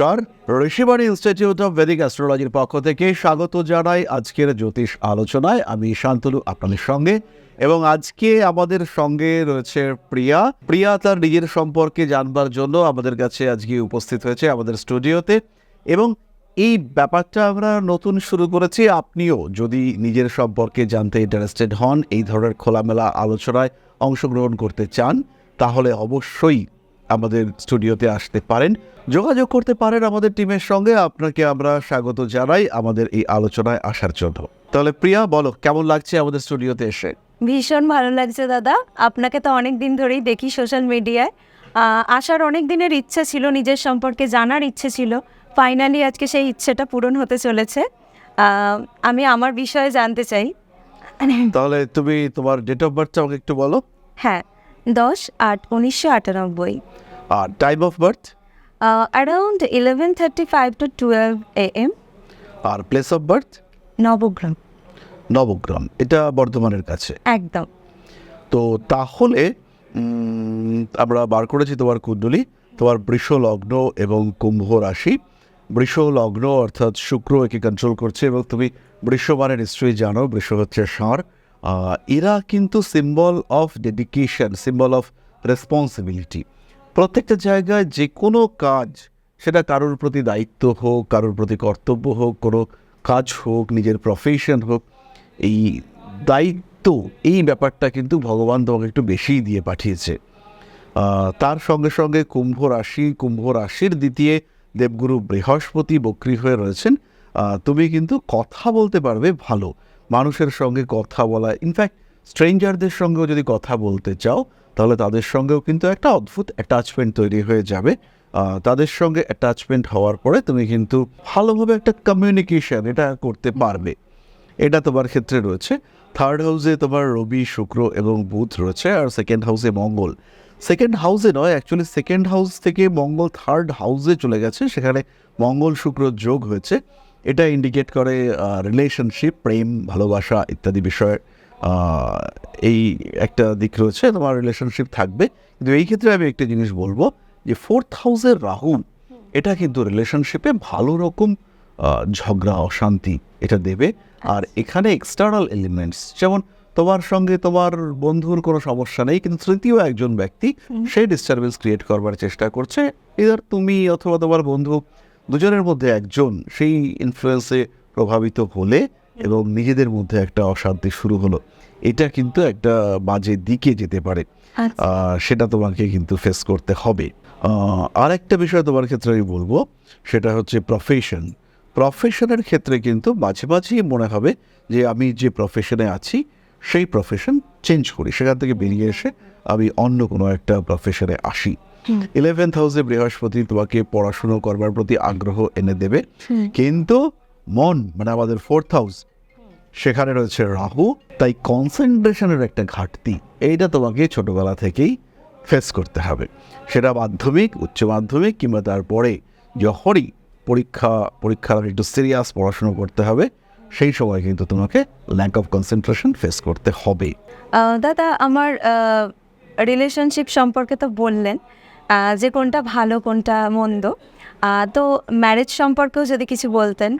নমস্কার। Rishibani institute of Vedic অ্যাস্ট্রোলজির পক্ষ থেকে স্বাগত জানাই আজকের জ্যোতিষ আলোচনায়। আমি শান্তনু আপনাদের সঙ্গে এবং আজকে আমাদের সঙ্গে রয়েছে প্রিয়া। প্রিয়া তার নিজের সম্পর্কে জানবার জন্য আমাদের কাছে আজকে উপস্থিত হয়েছে আমাদের স্টুডিওতে এবং এই ব্যাপারটা আমরা নতুন শুরু করেছি। আপনিও যদি নিজের সম্পর্কে জানতে ইন্টারেস্টেড হন, এই ধরনের খোলামেলা আলোচনায় অংশগ্রহণ করতে চান, তাহলে অবশ্যই আমাদের স্টুডিওতে আসতে পারেন। যোগাযোগ করতে পারেন আমাদের টিমের সঙ্গে। আপনাকে আমরা স্বাগত জানাই আমাদের এই আলোচনায় আসার জন্য। তাহলে প্রিয়া বলো কেমন লাগছে আমাদের স্টুডিওতে এসে? ভীষণ ভালো লাগছে দাদা। আপনাকে তো অনেক দিন ধরেই দেখি সোশ্যাল মিডিয়ায়। আসার অনেক দিনের ইচ্ছে ছিল নিজের সম্পর্কে জানার ইচ্ছে ছিল। ফাইনালি আজকে সেই ইচ্ছেটা পূরণ হতে চলেছে। আমি আমার বিষয়ে জানতে চাই। তাহলে তুমি তোমার ডেট অফ বার্থটা আমাকে একটু বলো। হ্যাঁ দশ আট উনিশশো আটানব্বই। আর time of birth around eleven thirty five to twelve A M R place of birth Nabagram. Nabagram এটা বর্ধমানের কাছে। একদম। তো তাহলে আমরা বার করেছি তোমার কুণ্ডলী তোমার বৃষ লগ্ন এবং কুম্ভ রাশি। বৃষ লগ্ন অর্থাৎ শুক্র একে কন্ট্রোল করছে এবং তুমি বৃষ মানে নিশ্চয়ই জানো বৃষ হচ্ছে ষাঁড়। এরা কিন্তু symbol of dedication symbol of responsibility প্রত্যেকটা জায়গায় যে কোনো কাজ, সেটা কারোর প্রতি দায়িত্ব হোক, কারোর প্রতি কর্তব্য হোক, কোনো কাজ হোক, নিজের প্রফেশন হোক, এই দায়িত্ব, এই ব্যাপারটা কিন্তু ভগবান তোমাকে একটু বেশিই দিয়ে পাঠিয়েছে। তার সঙ্গে সঙ্গে কুম্ভ রাশি, কুম্ভ রাশির দ্বিতীয় দেবগুরু বৃহস্পতি বক্রী হয়ে রয়েছেন। তুমি কিন্তু কথা বলতে পারবে ভালো। মানুষের সঙ্গে কথা বলা ইনফ্যাক্ট স্ট্রেঞ্জারদের সঙ্গেও যদি কথা বলতে চাও, তাহলে তাদের সঙ্গেও কিন্তু একটা অদ্ভুত অ্যাটাচমেন্ট তৈরি হয়ে যাবে। তাদের সঙ্গে অ্যাটাচমেন্ট হওয়ার পরে তুমি কিন্তু ভালোভাবে একটা কমিউনিকেশন এটা করতে পারবে। এটা তোমার ক্ষেত্রে রয়েছে। থার্ড হাউসে তোমার রবি, শুক্র এবং বুধ রয়েছে আর সেকেন্ড হাউসে মঙ্গল। সেকেন্ড হাউসে নয় অ্যাকচুয়ালি সেকেন্ড হাউস থেকে মঙ্গল থার্ড হাউসে চলে গেছে। সেখানে মঙ্গল, শুক্র যোগ হয়েছে। এটা ইন্ডিকেট করে রিলেশনশিপ প্রেম ভালোবাসা ইত্যাদি বিষয়ে। এই একটা দিক রয়েছে তোমার রিলেশনশিপ থাকবে। কিন্তু এই ক্ষেত্রে আমি একটা জিনিস বলব যে ফোর্থ হাউসের রাহু এটা কিন্তু রিলেশনশিপে ভালো রকম ঝগড়া অশান্তি এটা দেবে। আর এখানে এক্সটার্নাল এলিমেন্টস যেমন তোমার সঙ্গে তোমার বন্ধুর কোনো সমস্যা নেই কিন্তু তৃতীয় একজন ব্যক্তি সেই ডিস্টারবেন্স ক্রিয়েট করবার চেষ্টা করছে। এবার তুমি অথবা তোমার বন্ধু দুজনের মধ্যে একজন সেই ইনফ্লুয়েন্সে প্রভাবিত হলে এবং নিজেদের মধ্যে একটা অশান্তি শুরু হলো। এটা কিন্তু একটা বাজে দিকে যেতে পারে। আচ্ছা। সেটা তোমাকে কিন্তু ফেস করতে হবে। আর একটা বিষয় তোমার ক্ষেত্রে আমি বলব সেটা হচ্ছে প্রফেশন প্রফেশনের ক্ষেত্রে কিন্তু মাঝে মাঝেই মনে হবে যে আমি যে প্রফেশনে আছি সেই প্রফেশন চেঞ্জ করি। সেখান থেকে বেরিয়ে এসে আমি অন্য কোনো একটা প্রফেশনে আসি। ইলেভেন্থ হাউসে বৃহস্পতি তোমাকে পড়াশুনো করবার প্রতি আগ্রহ এনে দেবে। কিন্তু মন মানে আমাদের ফোর্থ হাউস সেখানে রয়েছে রাহু তাই কনসেন্ট্রেশনের একটা ঘাটতি এইটা তোমাকে ছোটবেলা থেকেই ফেস করতে হবে। সেটা মাধ্যমিক উচ্চ মাধ্যমিক কিংবা তারপরে যখনই পরীক্ষা পরীক্ষার একটু সিরিয়াস পড়াশুনো করতে হবে সেই সময় কিন্তু তোমাকে ল্যাক অফ কনসেন্ট্রেশন ফেস করতে হবে। দাদা আমার রিলেশনশিপ সম্পর্কে তো বললেন যে কোনটা ভালো, কোনটা মন্দ। তো ম্যারেজ সম্পর্কেও যদি কিছু বলতেন।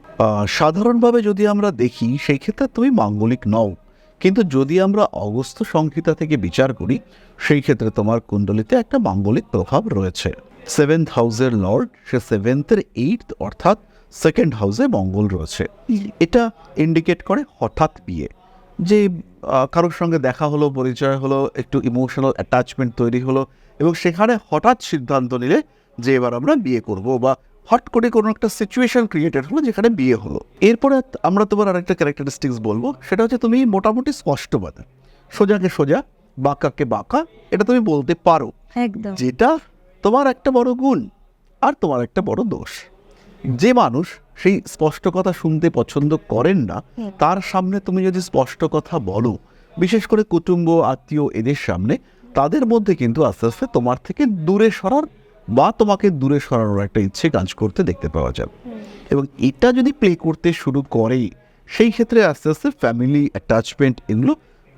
সাধারণভাবে যদি আমরা দেখি সেই ক্ষেত্রে তুমি মাঙ্গলিক নও। কিন্তু যদি আমরা অগস্ত সংহিতা থেকে বিচার করি সেই ক্ষেত্রে তোমার কুণ্ডলিতে একটা মাঙ্গলিক প্রভাব রয়েছে। সেভেন্থ হাউসের লর্ড সে সেভেন্থের এইট অর্থাৎ সেকেন্ড হাউসে মঙ্গল রয়েছে। এটা ইন্ডিকেট করে হঠাৎ বিয়ে। যে কারোর সঙ্গে দেখা হলো, পরিচয় হলো, একটু ইমোশনাল অ্যাটাচমেন্ট তৈরি হলো এবং সেখানে হঠাৎ সিদ্ধান্ত নিলে যে এবার আমরা বিয়ে করব বা হট করে কোনো একটা সিচুয়েশন ক্রিয়েটেড হলো যেখানে বিয়ে হলো। এরপরে আমরা তোমার আরেকটা ক্যারেক্টারিস্টিক্স বলব সেটা হচ্ছে তুমি মোটামুটি স্পষ্টবাদী সোজাকে সোজা বাঁকাকে বাঁকা এটা তুমি বলতে পারো। একদম। যেটা তোমার একটা বড় গুণ আর তোমার একটা বড় দোষ। যে মানুষ সেই স্পষ্ট কথা শুনতে পছন্দ করেন না তার সামনে তুমি যদি স্পষ্ট কথা বলো বিশেষ করে কুটুম্ব আত্মীয় এদের সামনে তাদের মধ্যে কিন্তু আস্তে আস্তে তোমার থেকে দূরে সরার বা তোমাকে দূরে সরানোর একটা ইচ্ছে কাজ করতে দেখতে পাওয়া যাবে এবং এটা যদি প্লে করতে শুরু করে সেই ক্ষেত্রে আস্তে আস্তে ফ্যামিলি অ্যাটাচমেন্ট এগুলো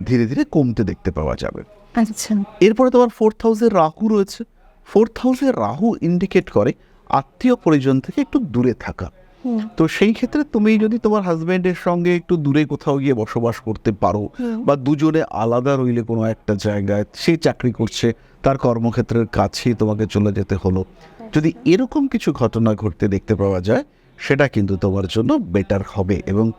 ধীরে ধীরে কমতে দেখতে পাওয়া যাবে। আচ্ছা। এরপরে তোমার ফোর্থ হাউসে রাহু রয়েছে। ফোর্থ হাউসে রাহু ইন্ডিকেট করে আত্মীয় পরিজন থেকে একটু দূরে থাকা। তো সেই ক্ষেত্রে তুমি যদি তোমার হাজবেন্ডের সঙ্গে একটু দূরে কোথাও গিয়ে বসবাস করতে পারো বা দুজনে আলাদা রইলে কোনো একটা জায়গায় সে চাকরি করছে তার কর্মক্ষেত্রের কাছেই তোমাকে চলে যেতে হলো। যদি এরকম কিছু ঘটনা ঘটতে দেখতে পাওয়া যায় সেটা কিন্তু তোমার জন্য বেটার হবে এবং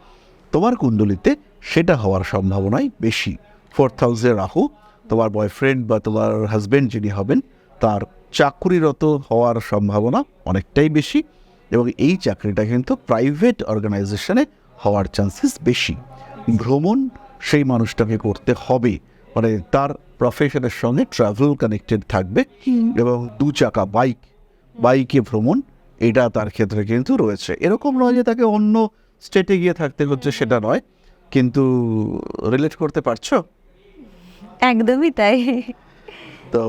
তোমার কুণ্ডলিতে সেটা হওয়ার সম্ভাবনাই বেশি। ফোর্থ হাউসে রাহু তোমার বয়ফ্রেন্ড বা তোমার হাজবেন্ড যিনি হবেন তার চাকুরিরত হওয়ার সম্ভাবনা অনেকটাই বেশি। এবং এই চাকরিটা কিন্তু প্রাইভেট অর্গানাইজেশনে হওয়ার চান্সেস বেশি। ভ্রমণ সেই মানুষটাকে করতে হবে। মানে তার প্রফেশনের সঙ্গে ট্রাভেল কানেক্টেড থাকবে এবং দু চাকা বাইক বাইকে ভ্রমণ এটা তার ক্ষেত্রে কিন্তু রয়েছে। এরকম নয় যে তাকে অন্য স্টেটে গিয়ে থাকতে হচ্ছে সেটা নয়। কিন্তু রিলেট করতে পারছ? একদমই তাই। তো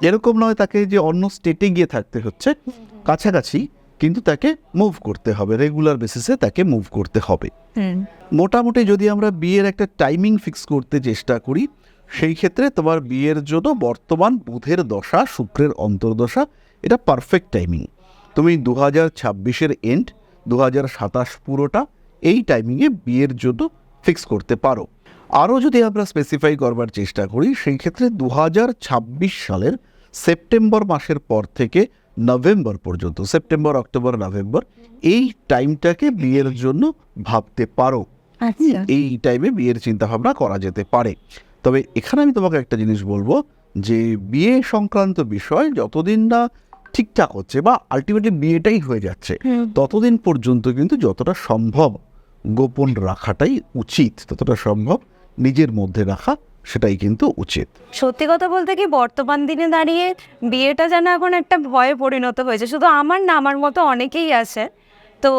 এরকম নয় তাকে যে অন্য স্টেটে গিয়ে থাকতে হচ্ছে। কাছাকাছি কিন্তু তাকে মুভ করতে হবে রেগুলার বেসিসে তাকে মুভ করতে হবে। মোটামুটি যদি আমরা বিয়ের একটা টাইমিং ফিক্স করতে চেষ্টা করি সেই ক্ষেত্রে তোমার বিয়ের জন্য বর্তমান বুধের দশা শুক্রের অন্তর্দশা এটা পারফেক্ট টাইমিং তুমি দু হাজার ছাব্বিশের এন্ড দু হাজার সাতাশ পুরোটা এই টাইমিংয়ে বিয়ের জন্য ফিক্স করতে পারো। আরও যদি আমরা স্পেসিফাই করবার চেষ্টা করি সেই ক্ষেত্রে দু হাজার ছাব্বিশ সালের সেপ্টেম্বর মাসের পর থেকে নভেম্বর পর্যন্ত সেপ্টেম্বর অক্টোবর নভেম্বর এই টাইমটাকে বিয়ের জন্য ভাবতে পারো। আচ্ছা। এই টাইমে বিয়ের চিন্তা ভাবনা করা যেতে পারে। তবে এখানে আমি তোমাকে একটা জিনিস বলব যে বিয়ে সংক্রান্ত বিষয় যতদিন না ঠিকঠাক হচ্ছে বা আলটিমেটলি বিয়েটাই হয়ে যাচ্ছে ততদিন পর্যন্ত কিন্তু যতটা সম্ভব গোপন রাখাটাই উচিত ততটা সম্ভব নিজের মধ্যে রাখা সেটাই কিন্তু উচিত। সত্যি কথা বলতে কি বর্তমান দিনে দাঁড়িয়ে বিয়েটা যেন এখন একটা ভয়ে পরিণত হয়েছে। শুধু আমার না আমার মতো অনেকেই আছে। তো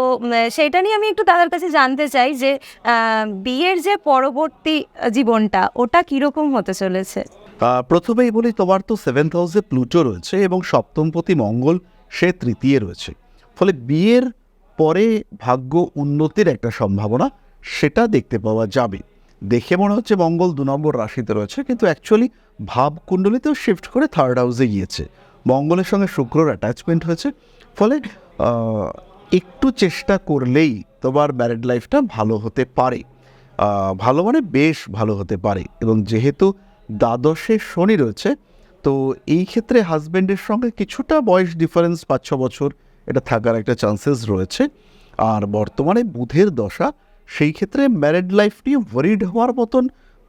সেটা নিয়ে আমি একটু দাদার কাছে জানতে চাই যে বিয়ের যে পরবর্তী জীবনটা ওটা কীরকম হতে চলেছে? প্রথমেই বলি তোমার তো সেভেন্থ হাউসে প্লুটো রয়েছে এবং সপ্তমপতি মঙ্গল সে তৃতীয় রয়েছে। ফলে বিয়ের পরে ভাগ্য উন্নতির একটা সম্ভাবনা সেটা দেখতে পাওয়া যাবে। দেখে মনে হচ্ছে মঙ্গল দু নম্বর রাশিতে রয়েছে, কিন্তু অ্যাকচুয়ালি ভাব কুণ্ডলিতেও শিফট করে থার্ড হাউসে গিয়েছে। মঙ্গলের সঙ্গে শুক্রর অ্যাটাচমেন্ট হয়েছে, ফলে একটু চেষ্টা করলেই তোমার ম্যারিড লাইফটা ভালো হতে পারে। ভালো মানে বেশ ভালো হতে পারে, এবং যেহেতু দ্বাদশে শনি রয়েছে, তো এই ক্ষেত্রে হাজব্যান্ডের সঙ্গে কিছুটা বয়স ডিফারেন্স পাঁচ ছ বছর, এটা থাকার একটা চান্সেস রয়েছে। আর বর্তমানে বুধের দশা সেই ক্ষেত্রে ম্যারিড লাইফ নিয়ে ওয়ারিড হওয়ার মতন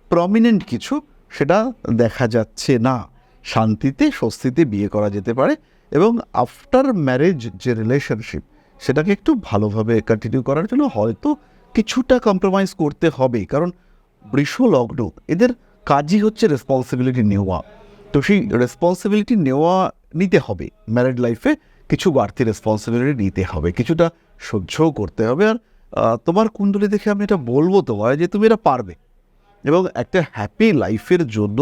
প্রমিনেন্ট কিছু সেটা দেখা যাচ্ছে না। শান্তিতে, স্বস্তিতে বিয়ে করা যেতে পারে এবং আফটার ম্যারেজ যে রিলেশনশিপ সেটাকে একটু ভালোভাবে কন্টিনিউ করার জন্য হয়তো কিছুটা কম্প্রোমাইজ করতে হবে কারণ বৃষ লগ্ন, এদের কাজই হচ্ছে রেসপন্সিবিলিটি নেওয়া। তো সেই রেসপন্সিবিলিটি নেওয়া নিতে হবে। ম্যারিড লাইফে কিছু বাড়তি রেসপন্সিবিলিটি নিতে হবে। কিছুটা সহ্যও করতে হবে। আর তোমার কুণ্ডলী দেখে আমি এটা বলব তোমায় যে তুমি এটা পারবে। এবং একটা হ্যাপি লাইফের জন্য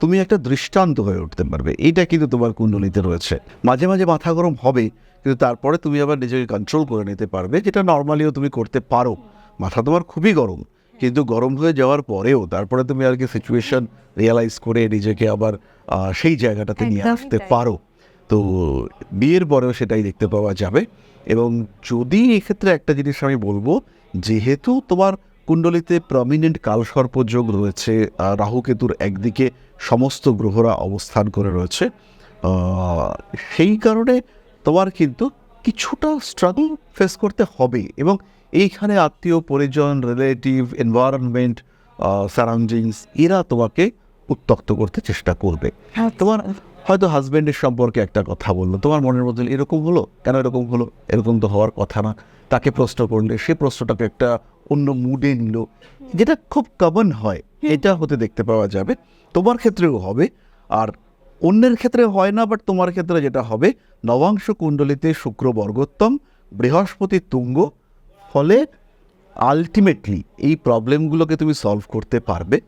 তুমি একটা দৃষ্টান্ত হয়ে উঠতে পারবে। এইটা কিন্তু তোমার কুণ্ডলিতে রয়েছে। মাঝে মাঝে মাথা গরম হবে কিন্তু তারপরে তুমি আবার নিজেকে কন্ট্রোল করে নিতে পারবে যেটা নর্মালিও তুমি করতে পারো। মাথা তোমার খুবই গরম কিন্তু গরম হয়ে যাওয়ার পরেও তারপরে তুমি আর কি সিচুয়েশন রিয়েলাইজ করে নিজেকে আবার সেই জায়গাটাতে নিয়ে আসতে পারো। তো বিয়ের পরেও সেটাই দেখতে পাওয়া যাবে। এবং যদি এক্ষেত্রে একটা জিনিস আমি বলব যেহেতু তোমার কুণ্ডলিতে প্রমিনেন্ট কালসর্প যোগ রয়েছে আহ, রাহু কেতুর একদিকে সমস্ত গ্রহরা অবস্থান করে রয়েছে সেই কারণে তোমার কিন্তু কিছুটা স্ট্রাগল ফেস করতে হবে। এবং এইখানে আত্মীয় পরিজন রিলেটিভ এনভায়রনমেন্ট সারাউন্ডিংস এরা তোমাকে উত্তক্ত করতে চেষ্টা করবে। হ্যাঁ তোমার হয়তো হাজব্যান্ডের সম্পর্কে একটা কথা বলল তোমার মনের মধ্যে এরকম হলো? কেন এরকম হলো? এরকম তো হওয়ার কথা না। তাকে প্রশ্ন করলে সে প্রশ্নটাকে একটা অন্য মুডে নিল যেটা খুব কমন হয়। এটা হতে দেখতে পাওয়া যাবে। তোমার ক্ষেত্রেও হবে আর অন্যের ক্ষেত্রে হয় না বাট তোমার ক্ষেত্রে যেটা হবে নবাংশ কুণ্ডলিতে শুক্র বর্গোত্তম বৃহস্পতি তুঙ্গ ফলে আলটিমেটলি এই প্রবলেমগুলোকে তুমি সলভ করতে পারবে।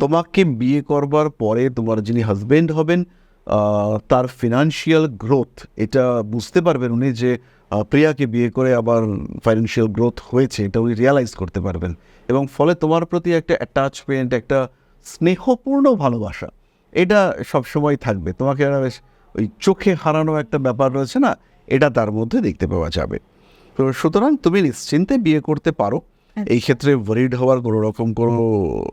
তোমাকে বিয়ে করবার পরে তোমার যিনি হাজব্যান্ড হবেন তার ফিনান্সিয়াল গ্রোথ এটা বুঝতে পারবেন উনি যে প্রিয়াকে বিয়ে করে আবার ফাইন্যান্সিয়াল গ্রোথ হয়েছে এটা উনি রিয়ালাইজ করতে পারবেন। এবং ফলে তোমার প্রতি একটা অ্যাটাচমেন্ট একটা স্নেহপূর্ণ ভালোবাসা এটা সবসময় থাকবে। তোমাকে বেশ ওই চোখে হারানো একটা ব্যাপার রয়েছে না এটা তার মধ্যে দেখতে পাওয়া যাবে। তো সুতরাং তুমি নিশ্চিন্তে বিয়ে করতে পারো। এই ক্ষেত্রে ওয়ারিড হওয়ার কোনো রকম কোনো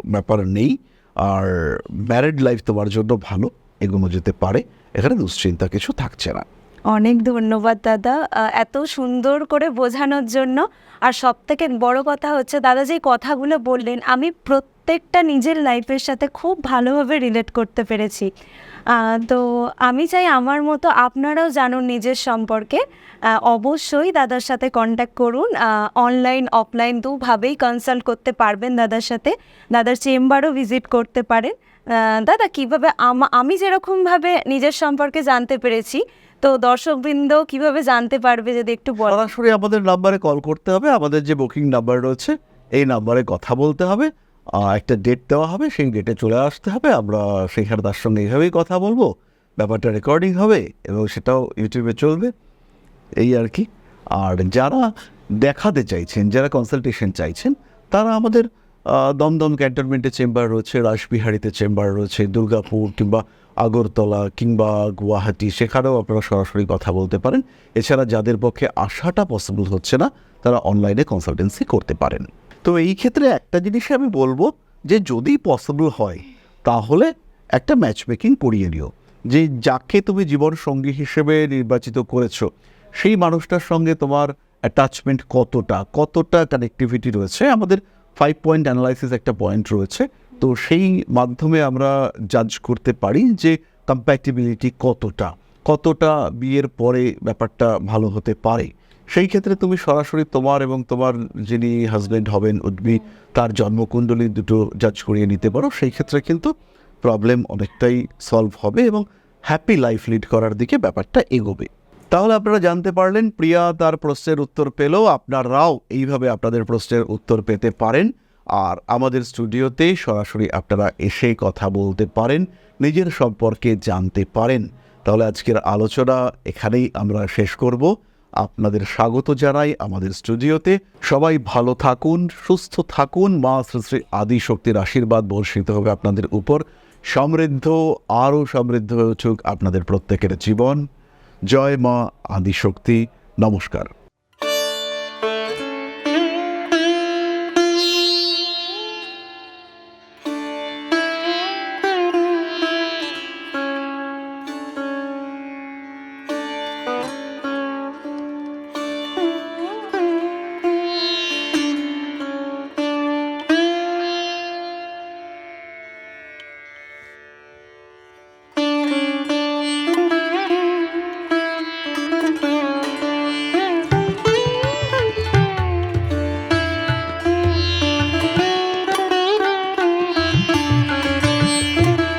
ব্যাপার নেই। আর ম্যারিড লাইফ তোমার জন্য ভালো। এগোনো যেতে পারে, এখানে দুশ্চিন্তা কিছু থাকছে না। অনেক ধন্যবাদ, দাদা। এত সুন্দর করে বোঝানোর জন্য। আর সব থেকে বড় কথা হচ্ছে, দাদা যে কথাগুলো বললেন, আমি প্রত্যেকটা নিজের লাইফের সাথে খুব ভালোভাবে রিলেট করতে পেরেছি। তো আমি চাই আমার মতো আপনারাও জানুন নিজের সম্পর্কে। অবশ্যই দাদার সাথে কন্ট্যাক্ট করুন। অনলাইন অফলাইন দুভাবেই কনসাল্ট করতে পারবেন দাদার সাথে। দাদার চেম্বারও ভিজিট করতে পারেন। দাদা, কীভাবে আমা- যেরকমভাবে নিজের সম্পর্কে জানতে পেরেছি, তো দর্শকবৃন্দ কীভাবে জানতে পারবে যদি একটু সরাসরি আমাদের নাম্বারে কল করতে হবে। আমাদের যে বুকিং নাম্বার রয়েছে, এই নাম্বারে কথা বলতে হবে। একটা ডেট দেওয়া হবে, সেই ডেটে চলে আসতে হবে। আমরা সেখানে তার সঙ্গে এইভাবেই কথা বলব। ব্যাপারটা রেকর্ডিং হবে এবং সেটাও ইউটিউবে চলবে। এই আর কি। আর যারা দেখাতে চাইছেন, যারা কনসালটেশন চাইছেন, তারা আমাদের দমদম ক্যান্টনমেন্টে চেম্বার রয়েছে, রাসবিহারিতে চেম্বার রয়েছে, দুর্গাপুর কিংবা আগরতলা কিংবা গুয়াহাটি, সেখানেও আপনারা সরাসরি কথা বলতে পারেন। এছাড়া যাদের পক্ষে আসাটা পসিবল হচ্ছে না, তারা অনলাইনে কনসালটেন্সি করতে পারেন। তো এই ক্ষেত্রে একটা জিনিস আমি বলব যে যদি পসিবল হয়, তাহলে একটা ম্যাচ মেকিং করিয়ে নিও। যে যাকে তুমি জীবন সঙ্গী হিসেবে নির্বাচিত করেছ, সেই মানুষটার সঙ্গে তোমার অ্যাটাচমেন্ট কতটা কতটা কানেক্টিভিটি রয়েছে, আমাদের ফাইভ পয়েন্ট অ্যানালাইসিস একটা পয়েন্ট রয়েছে। তো সেই মাধ্যমে আমরা জাজ করতে পারি যে কম্প্যাটিবিলিটি কতটা কতটা বিয়ের পরে ব্যাপারটা ভালো হতে পারে। সেই ক্ষেত্রে তুমি সরাসরি তোমার এবং তোমার যিনি হাজবেন্ড হবেন, উদ্বি, তার জন্মকুণ্ডলী দুটো জাজ করিয়ে নিতে পারো। সেই ক্ষেত্রে কিন্তু প্রবলেম অনেকটাই সলভ হবে এবং হ্যাপি লাইফ লিড করার দিকে ব্যাপারটা এগোবে। তাহলে আপনারা জানতে পারলেন, প্রিয়া তার প্রশ্নের উত্তর পেলেও আপনারাও এইভাবে আপনাদের প্রশ্নের উত্তর পেতে পারেন। আর আমাদের স্টুডিওতে সরাসরি আপনারা এসে কথা বলতে পারেন, নিজের সম্পর্কে জানতে পারেন। তাহলে আজকের আলোচনা এখানেই আমরা শেষ করব। আপনাদের স্বাগত জানাই আমাদের স্টুডিওতে। সবাই ভালো থাকুন, সুস্থ থাকুন। মা শ্রী শ্রী আদি শক্তির আশীর্বাদ বর্ষিত হবে আপনাদের উপর। সমৃদ্ধ, আরও সমৃদ্ধ হয়ে উঠুক আপনাদের প্রত্যেকের জীবন। জয় মা আদিশক্তি। নমস্কার।